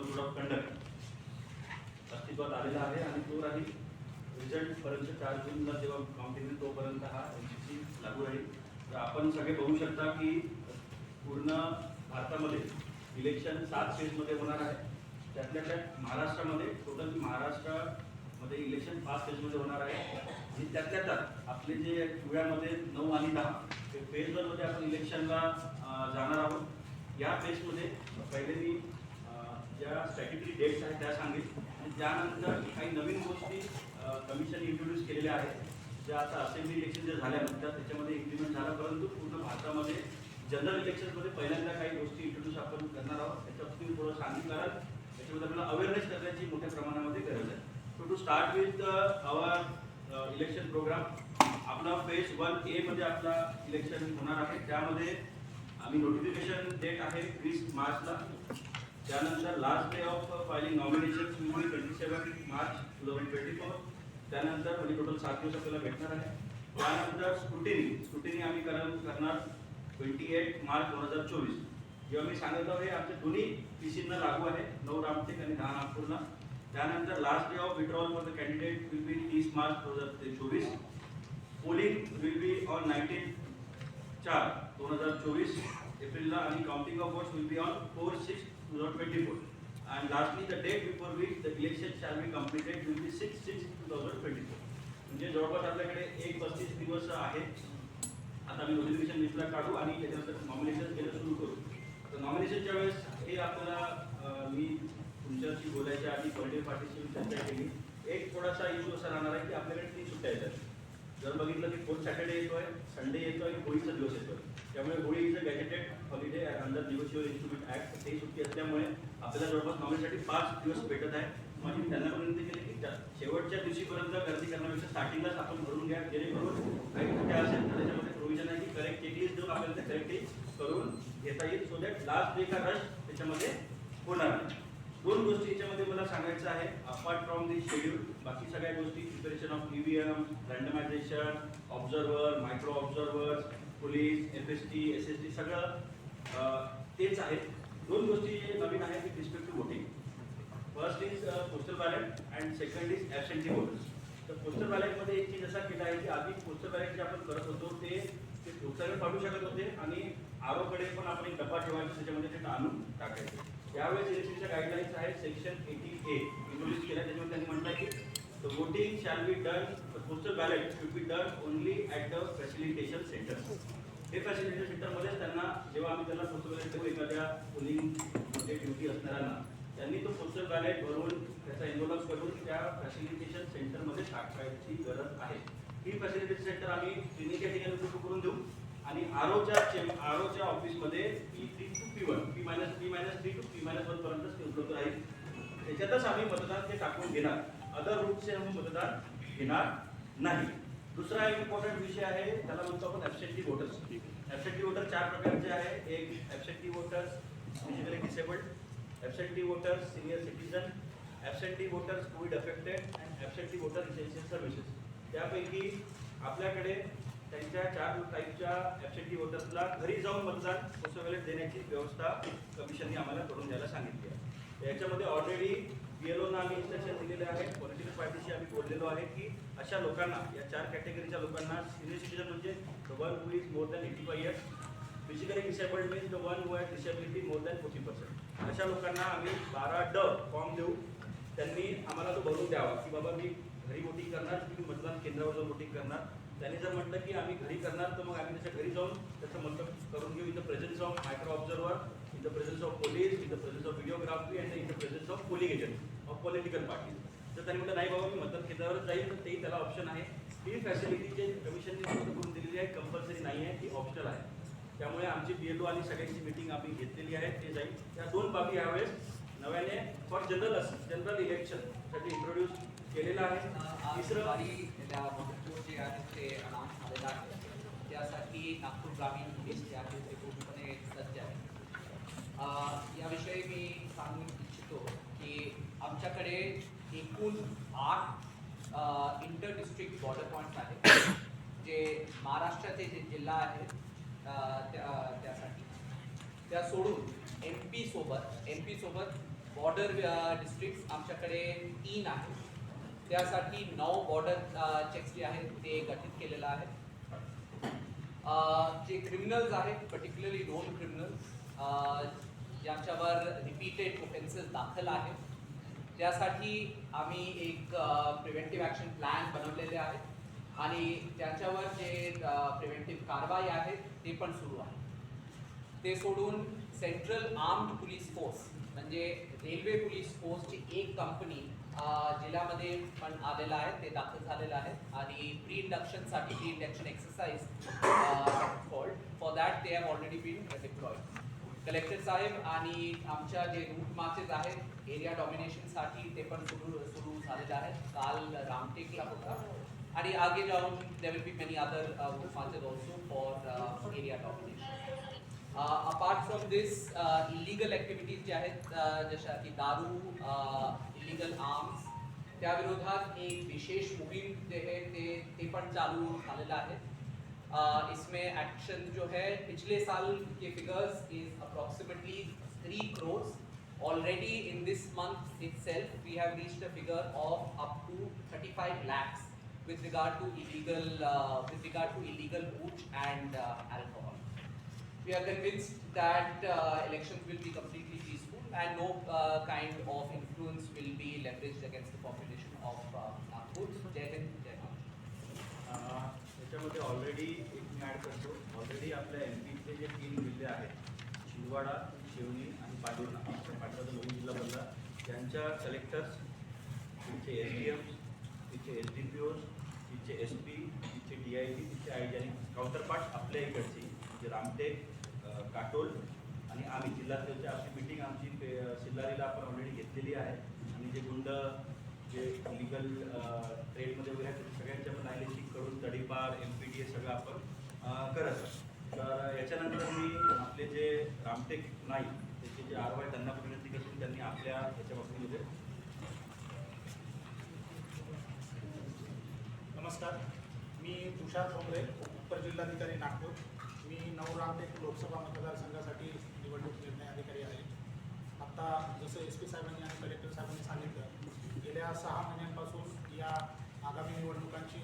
Code of conduct अस्तित्वात आलेला आहे आणि तो राहील. रिझल्ट पर्यंत चार जूनला जेव्हा काउंटिंग तोपर्यंत हा एम सी सी लागू राहील. तर आपण सगळे बघू शकता की पूर्ण भारतामध्ये इलेक्शन सात फेजमध्ये होणार आहे. त्यातल्या त्यात महाराष्ट्रामध्ये टोटल महाराष्ट्रामध्ये इलेक्शन पाच फेजमध्ये होणार आहे. आणि त्यातल्या त्यात आपले जे पुण्यामध्ये नऊ आणि दहा ते फेज वनमध्ये आपण इलेक्शनला जाणार आहोत. या फेजमध्ये पहिले मी ज्या स्टॅट्युटरी डेट्स आहेत त्या सांगेल आणि त्यानंतर काही नवीन गोष्टी कमिशन इंट्रोड्यूस केलेल्या आहेत ज्या आता असेंब्ली इलेक्शन जे झाल्यानंतर त्याच्यामध्ये इम्प्लिमेंट झालं परंतु पूर्ण भारतामध्ये जनरल इलेक्शनमध्ये पहिल्यांदा काही गोष्टी इंट्रोड्यूस आपण करणार आहोत. त्याच्याबद्दल थोडं सांगितलं कारण त्याच्यामध्ये आपल्याला अवेअरनेस करण्याची मोठ्या प्रमाणामध्ये गरज आहे. So to start with our election programme आपला फेज वन ए आपला इलेक्शन होणार आहे. त्यामध्ये आम्ही नोटिफिकेशन डेट आहे वीस मार्चला. त्यानंतर last day of filing nomination twenty seven March two thousand twenty four त्यानंतर म्हणजे टोटल सात दिवस आपल्याला भेटणार आहे. त्यानंतर स्क्रुटिनी स्क्रुटिनी आम्ही करणार ट्वेंटी एट मार्च दोन हजार चोवीस. जेव्हा मी सांगितलं हे आमच्या दोन्ही पीसींना लागू आहे. नऊ रामटेक आणि दहा नागपूरला. त्यानंतर last day of withdrawal for the candidate will be तीस मार्च दोन हजार चोवीस. Polling will be on nineteen चार दोन हजार चोवीस. एप्रिलला आणि counting of votes will be on four six two thousand twenty four date lastly the date before which the election shall be completed will be six six twenty four म्हणजे जवळपास आपल्याकडे एक पस्तीस दिवस आहेत. आता मी नोटिफिकेशन लिस्टला काढू आणि त्याच्यानंतर नॉमिनेशन केलं सुरू करू. तर नॉमिनेशनच्या वेळेस हे आपल्याला मी तुमच्याशी बोलायच्या आधी पॉलिटिकल पार्टीशी चर्चा केली. एक थोडासा इश्यू असा राहणार आहे की आपल्याकडे तीन सुट्ट्या येतात. जर बघितलं की फोर्थ सॅटर्डे येतोय संडे येतोय होळीचा दिवस येतोय. त्यामुळे Holi is gazetted holiday under negotiable instrument act ते सुट्टी असल्यामुळे आपल्याला जवळपास नॉमिनेशनसाठी पाच दिवस भेटत आहे माझी त्यांना पण विनंती केली की शेवटच्या दिवशीपर्यंत गर्दी करण्यापेक्षा स्टार्टिंगलाच आपण भरून घ्या जेणेकरून काही कुठे असेल तर त्याच्यामध्ये प्रोव्हिजन आहे की करेक्ट चेकलिस्ट देऊन आपल्याला ते करेक्टली करून घेता येईल. सो दॅट लास्ट डे का रश त्याच्यामध्ये होणार नाही. दोन गोष्टी याच्यामध्ये मला सांगायचं आहे. अपार्ट फ्रॉम दी शेड्यूल बाकी सगळ्या गोष्टी preparation of EVM randomisation observer micro observer police F S T S S T सगळं तेच आहे दोन गोष्टी जे नवीन आहेत with respect to voting first is postal ballot and second is absentee voters तर पोस्टल बॅलेटमध्ये एक चीज असा केला आहे की आधी पोस्टल बॅलेट जे आपण करत होतो ते ते पोस्टाने पाठवू शकत होते आणि आरोकडे पण आपण एक डब्बा ठेवायचा त्याच्यामध्ये ते आणून टाकायचे. यावेळेस इलेक्शनच्या गाईडलाईन्स आहेत सेक्शन एटी ए इंट्रोड्यूस केल्या त्याच्यामध्ये त्यांनी म्हटलं की The voting shall be done the postal ballot should be done only at the facilitation centre हे फॅसिलिटेशन सेंटरमध्येच त्यांना जेव्हा आम्ही त्यांना पोस्टल बॅलेट देऊ एखाद्या पोलिंगमध्ये ड्युटी असणाऱ्यांना त्यांनी तो पोस्टल बॅलेट भरून त्याचा एन्व्हलप करून त्या फॅसिलिटेशन सेंटरमध्ये टाकायची गरज आहे. ही फॅसिलिटेशन सेंटर आम्ही क्लिनिकच्या ठिकाणी सुरू करून देऊ. आणि आरोच्या आरोच्या ऑफिसमध्ये P three two P one P minus P minus three two P minus वनपर्यंतच ते उपलब्ध राहील. त्याच्यातच आम्ही मतदान ते टाकून घेणार. अदर रूटचे आम्ही मतदान घेणार नाही. दुसरा एक इम्पॉर्टंट विषय आहे त्याला म्हणतो आपण ॲबसेंटी वोटर्स ॲबसेंटी वोटर चार प्रकारचे आहे एक absentee voters physically disabled absentee voters senior citizen absentee voters COVID affected and absentee voter essential services त्यापैकी आपल्याकडे त्यांच्या चार टाईपच्या ॲबसेंटी वोटर्सला घरी जाऊन मतदान पोस्टल देण्याची व्यवस्था कमिशनने आम्हाला करून द्यायला सांगितली आहे. याच्यामध्ये ऑलरेडी बीएलओना आम्ही इन्स्ट्रक्शन दिलेले आहे. पॉलिटिकल पार्टीशी आम्ही बोललेलो आहे की अशा लोकांना या चार कॅटेगरीच्या लोकांना सिनियर सिटीजन म्हणजे the one who is more than eighty five years physically disabled means the one who has disability more than forty percent अशा लोकांना आम्ही बारा ड फॉर्म देऊ. त्यांनी आम्हाला तो भरून द्यावा की बाबा मी घरी वोटिंग करणार की मी मतदान केंद्रावर जाऊन वोटिंग करणार. त्यांनी जर म्हटलं की आम्ही घरी करणार तर मग आम्ही त्याच्या घरी जाऊन त्याचं मतलब करून घेऊ. इथं प्रेझेंट जाऊन micro observer in the presence of police in the presence of videography and in the presence of polling agent of political party जर त्यांनी म्हटलं नाही बाबा मी मतदान केंद्रावरच जाईल तर तेही त्याला ऑप्शन आहे. ही फॅसिलिटी जे कमिशनने करून दिलेली आहे. कंपल्सरी नाही आहे ती ऑप्शनल आहे. त्यामुळे आमची बी एल आणि सगळ्यांची मिटिंग आम्ही घेतलेली आहे ते जाईल. त्या दोन बाबी यावेळेस नव्याने फॉर जनरल जनरल इलेक्शनसाठी इंट्रोड्यूस केलेला आहे. तिसरं जे आहे ते अनाउन्स झालेलं आहे. त्यासाठी नागपूर ग्रामीण पोलीस जे आहे ते पूर्णपणे सज्ज आहे याविषयी मी सांगू इच्छितो की आमच्याकडे एकूण आठ इंटर डिस्ट्रिक्ट बॉर्डर पॉईंट्स आहेत. जे महाराष्ट्राचे जे जिल्हा आहेत त्या त्यासाठी. त्या सोडून एम पी सोबत एम पी सोबत बॉर्डर डिस्ट्रिक्ट आमच्याकडे तीन आहेत. त्यासाठी नऊ बॉर्डर चेक्स जे आहेत ते गठीत केलेलं आहे जे क्रिमिनल्स आहेत पर्टिक्युलरली दोन क्रिमिनल्स ज्यांच्यावर रिपीटेड ऑफेन्सेस दाखल आहेत. त्यासाठी आम्ही एक प्रिव्हेंटिव्ह ॲक्शन प्लॅन बनवलेले आहे आणि त्याच्यावर जे प्रिव्हेंटिव्ह कारवाई आहे ते पण सुरू आहे. ते सोडून सेंट्रल आर्म्ड पोलीस फोर्स म्हणजे रेल्वे पोलीस फोर्सची एक कंपनी जिल्ह्यामध्ये पण आलेलं आहे ते दाखल झालेलं आहे आणि pre इंडक्शनसाठी pre induction exercise for that they have already been deployed collector साहेब आणि आमच्या जे रूट मार्चेस आहेत एरिया डॉमिनेशनसाठी ते पण सुरू सुरू झालेले आहेत. काल रामटेकला होता. आणि आगे जाऊन there will be many other route marches also for area domination apart from this illegal activities ज्या आहेत uh, जशा की दारू uh, इलिगल आर्म्स त्या विरोधात एक विशेष मोहीम जे आहे ते ते पण चालू झालेलं आहे. इसमें एक्शन जो है पिछले साल के figures is approximately three crores already in this month itself we have reached a figure of up to 35 lakhs with regard to illegal uh, with regard to illegal booze and uh, alcohol we are convinced that uh, elections will be completely peaceful and no uh, kind of influence will be leveraged against the population of uh, Nagpur. Jai त्याच्यामध्ये already एक मी add करतो. Already आपल्या M पीचे जे तीन जिल्हे आहेत शिंदवाडा शिवनी आणि पाटोदा. पाटोदा नवीन जिल्हा बनला. त्यांच्या कलेक्टर्स तिथे एस डी एम्स तिथे एस डी पी ओज तिथे एस पी तिथे डी आय पी तिथे आय जी आणि काउंटरपार्ट आपल्या इकडची म्हणजे रामटेक काटोल आणि आम्ही जिल्ह्यातल्या आपली मिटिंग आमची पे- सिल्लारीला आपण ऑलरेडी घेतलेली आहे. आणि जे गुंड जे लिगल ट्रेडमध्ये वगैरे आहेत ते सगळ्यांच्या पण ॲनालिसिस करून तडीपार एम पी डी हे सगळं आपण करत तर याच्यानंतर मी आपले जे रामटेक नाही त्याचे जे आरोप आहे त्यांना पण विनंती करून त्यांनी आपल्या याच्या बाबतीमध्ये नमस्कार. मी तुषार ठोंबरे उत्तर जिल्हाधिकारी नागपूर. मी नवरामटेक लोकसभा मतदारसंघासाठी निवडणूक निर्णय अधिकारी आहे. आत्ता जसं एस पी साहेबांनी आणि कलेक्टर साहेबांनी सांगितलं गेल्या सहा महिन्यांपासून या आगामी निवडणुकांची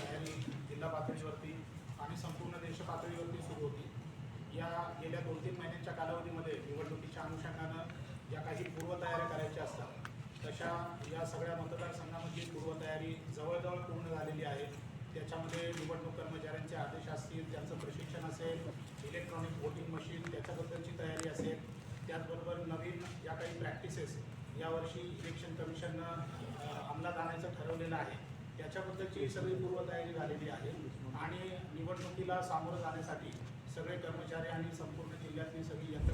त्यांनी जिल्हा पातळीवरती आणि संपूर्ण देश पातळीवरती सुरू होती. या गेल्या दोन तीन महिन्यांच्या कालावधीमध्ये निवडणुकीच्या अनुषंगानं ज्या काही पूर्वतयाऱ्या करायच्या असतात तशा या सगळ्या मतदारसंघामधली पूर्वतयारी जवळजवळ पूर्ण झालेली आहे. त्याच्यामध्ये निवडणूक कर्मचाऱ्यांचे आदेश असतील त्यांचं प्रशिक्षण असेल इलेक्ट्रॉनिक व्होटिंग मशीन त्याच्याबद्दलची तयारी असेल त्याचबरोबर नवीन ज्या काही प्रॅक्टिसेस यावर्षी इलेक्शन कमिशननं अंमलात आणायचं ठरवलेलं आहे. त्याच्याबद्दलची सगळी पूर्वतयारी झालेली आहे. आणि निवडणुकीला सामोरं जाण्यासाठी सगळे कर्मचारी आणि संपूर्ण जिल्ह्यातली सगळी यंत्रणा सगळी